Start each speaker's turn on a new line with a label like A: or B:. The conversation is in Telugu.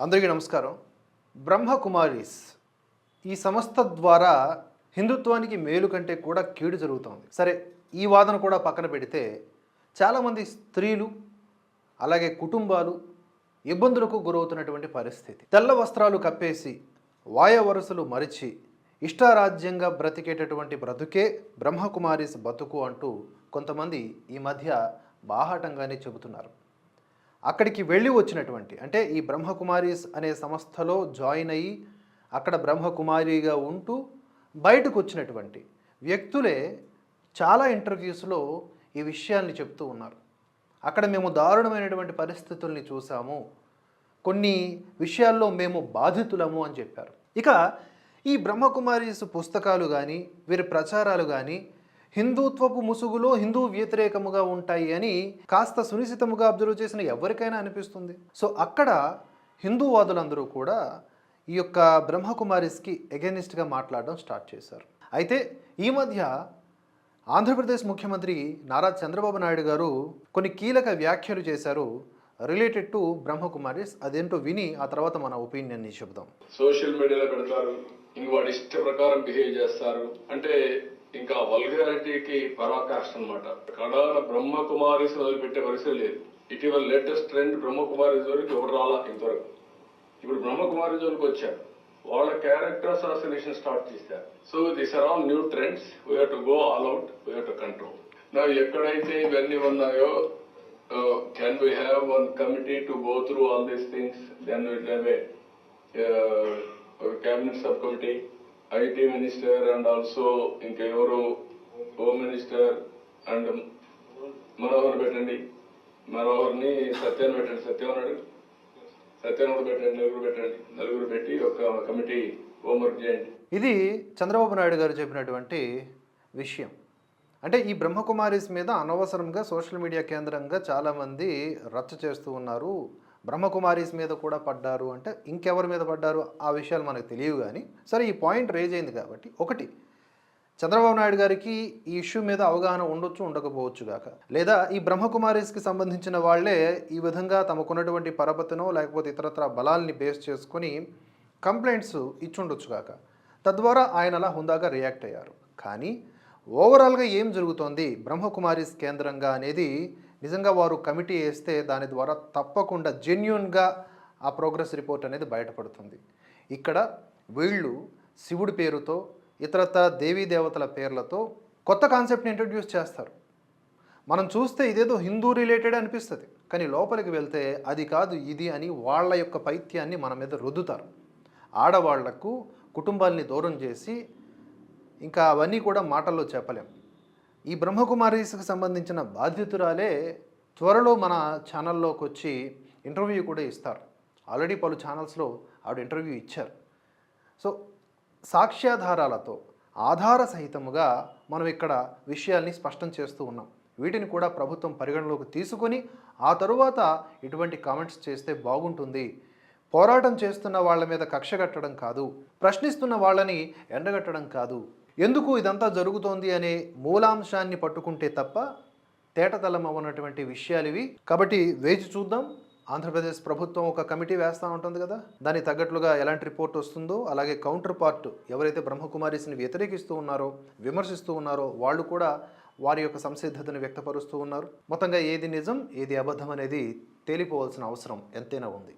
A: అందరికీ నమస్కారం. బ్రహ్మకుమారీస్ ఈ సంస్థ ద్వారా హిందుత్వానికి మేలు కంటే కూడా కీడు జరుగుతోంది. సరే ఈ వాదన కూడా పక్కన పెడితే చాలామంది స్త్రీలు అలాగే కుటుంబాలు ఇబ్బందులకు గురవుతున్నటువంటి పరిస్థితి. తెల్ల వస్త్రాలు కప్పేసి వాయ వరుసలు మరిచి ఇష్టారాజ్యంగా బ్రతికేటటువంటి బ్రతుకే బ్రహ్మకుమారీస్ బతుకు అంటూ కొంతమంది ఈ మధ్య బాహాటంగానే చెబుతున్నారు. అక్కడికి వెళ్ళి వచ్చినటువంటి అంటే ఈ బ్రహ్మకుమారీస్ అనే సంస్థలో జాయిన్ అయ్యి అక్కడ బ్రహ్మకుమారిగా ఉంటూ బయటకు వచ్చినటువంటి వ్యక్తులే చాలా ఇంటర్వ్యూస్లో ఈ విషయాల్ని చెప్తూ ఉన్నారు. అక్కడ మేము దారుణమైనటువంటి పరిస్థితుల్ని చూసాము. కొన్ని విషయాల్లో మేము బాధితులము అని చెప్పారు. ఇక ఈ బ్రహ్మకుమారీస్ పుస్తకాలు కానీ వీరి ప్రచారాలు కానీ హిందుత్వపు ముసుగులో హిందూ వ్యతిరేకముగా ఉంటాయి అని కాస్త సునిశ్చితముగా అబ్జర్వ్ చేసిన ఎవరికైనా అనిపిస్తుంది. సో అక్కడ హిందూవాదులందరూ కూడా ఈ యొక్క బ్రహ్మకుమారిస్కి ఎగెనిస్ట్గా మాట్లాడడం స్టార్ట్ చేశారు. అయితే ఈ మధ్య ఆంధ్రప్రదేశ్ ముఖ్యమంత్రి నారా చంద్రబాబు నాయుడు గారు కొన్ని కీలక వ్యాఖ్యలు చేశారు రిలేటెడ్ టు బ్రహ్మకుమారిస్. అదేంటో విని ఆ తర్వాత మన ఒపీనియన్ చెబుదాం.
B: సోషల్ మీడియాలో పెడతారు ఇంక వాడి ఇష్ట ప్రకారం బిహేవ్ చేస్తారు. అంటే ఇంకా వల్గారిటీకి పరాకాష్ట అనమాట కడాన బ్రహ్మకుమారిస్ వదిలిపెట్టే పరిస్థితి లేదు. ఇటీవల లేటెస్ట్ ట్రెండ్ బ్రహ్మకుమారి వరకు ఎవరు రాలా ఇంతవరకు? ఇప్పుడు బ్రహ్మకుమారి జోలికి వచ్చారు. వాళ్ళ క్యారెక్టర్ అసాసినేషన్ స్టార్ట్ చేశారు. So this are all new trends. We to go all out we to control నా ఎక్కడైతే ఇవన్నీ ఉన్నాయో can we have one committee to go through all these things then will have a cabinet sub committee IT minister and also ఇంకెవరు హోమ్ మినిస్టర్ అండ్ మనోహర్ పెట్టండి. మనోహర్ని సత్యాన్ని పెట్టండి. సత్యం అన్నాడు సత్యాన్ని కూడా పెట్టండి. నలుగురు పెట్టండి. నలుగురు పెట్టి ఒక కమిటీ హోంవర్క్ చేయండి.
A: ఇది చంద్రబాబు నాయుడు గారు చెప్పినటువంటి విషయం. అంటే ఈ బ్రహ్మకుమారిస్ మీద అనవసరంగా సోషల్ మీడియా కేంద్రంగా చాలామంది రచ్చ చేస్తూ ఉన్నారు. బ్రహ్మకుమారిస్ మీద కూడా పడ్డారు అంటే ఇంకెవరి మీద పడ్డారు? ఆ విషయాలు మనకు తెలియవు కానీ సరే ఈ పాయింట్ రేజ్ అయింది కాబట్టి ఒకటి చంద్రబాబు నాయుడు గారికి ఈ ఇష్యూ మీద అవగాహన ఉండొచ్చు ఉండకపోవచ్చు గాక. లేదా ఈ బ్రహ్మకుమారిస్కి సంబంధించిన వాళ్ళే ఈ విధంగా తమకున్నటువంటి పరపతినో లేకపోతే ఇతరత్ర బలాల్ని బేస్ చేసుకొని కంప్లైంట్స్ ఇచ్చుండొచ్చు గాక. తద్వారా ఆయన అలా హుందాగా రియాక్ట్ అయ్యారు. కానీ ఓవరాల్గా ఏం జరుగుతోంది? బ్రహ్మకుమారిస్ కేంద్రంగా అనేది నిజంగా వారు కమిటీ వేస్తే దాని ద్వారా తప్పకుండా జెన్యున్గా ఆ ప్రోగ్రెస్ రిపోర్ట్ అనేది బయటపడుతుంది. ఇక్కడ వీళ్ళు శివుడి పేరుతో ఇతరత్ర దేవీ దేవతల పేర్లతో కొత్త కాన్సెప్ట్ని ఇంట్రడ్యూస్ చేస్తారు. మనం చూస్తే ఇదేదో హిందూ రిలేటెడ్ అనిపిస్తుంది. కానీ లోపలికి వెళ్తే అది కాదు ఇది అని వాళ్ళ యొక్క పైత్యాన్ని మన మీద రుద్దుతారు. ఆడవాళ్ళకు కుటుంబాల్ని దూరం చేసి ఇంకా అవన్నీ కూడా మాటల్లో చెప్పలేం. ఈ బ్రహ్మకుమారీస్కి సంబంధించిన బాధ్యతురాలే త్వరలో మన ఛానల్లోకి వచ్చి ఇంటర్వ్యూ కూడా ఇస్తారు. ఆల్రెడీ పలు ఛానల్స్లో ఆవిడ ఇంటర్వ్యూ ఇచ్చారు. సో సాక్ష్యాధారాలతో ఆధార సహితముగా మనం ఇక్కడ విషయాల్ని స్పష్టం చేస్తూ ఉన్నాం. వీటిని కూడా ప్రభుత్వం పరిగణలోకి తీసుకొని ఆ తరువాత ఇటువంటి కామెంట్స్ చేస్తే బాగుంటుంది. పోరాటం చేస్తున్న వాళ్ళ మీద కక్ష కట్టడం కాదు ప్రశ్నిస్తున్న వాళ్ళని ఎండగట్టడం కాదు. ఎందుకు ఇదంతా జరుగుతోంది అనే మూలాంశాన్ని పట్టుకుంటే తప్ప తేటతలం అవ్వనటువంటి విషయాలు ఇవి. కాబట్టి వేచి చూద్దాం. ఆంధ్రప్రదేశ్ ప్రభుత్వం ఒక కమిటీ వేస్తూ ఉంటుంది కదా. దానికి తగ్గట్లుగా ఎలాంటి రిపోర్ట్ వస్తుందో అలాగే కౌంటర్ పార్ట్ ఎవరైతే బ్రహ్మకుమారిస్ని వ్యతిరేకిస్తూ ఉన్నారో విమర్శిస్తూ ఉన్నారో వాళ్ళు కూడా వారి యొక్క సంసిద్ధతను వ్యక్తపరుస్తూ ఉన్నారు. మొత్తంగా ఏది నిజం ఏది అబద్ధం అనేది తేలిపోవాల్సిన అవసరం ఎంతైనా ఉంది.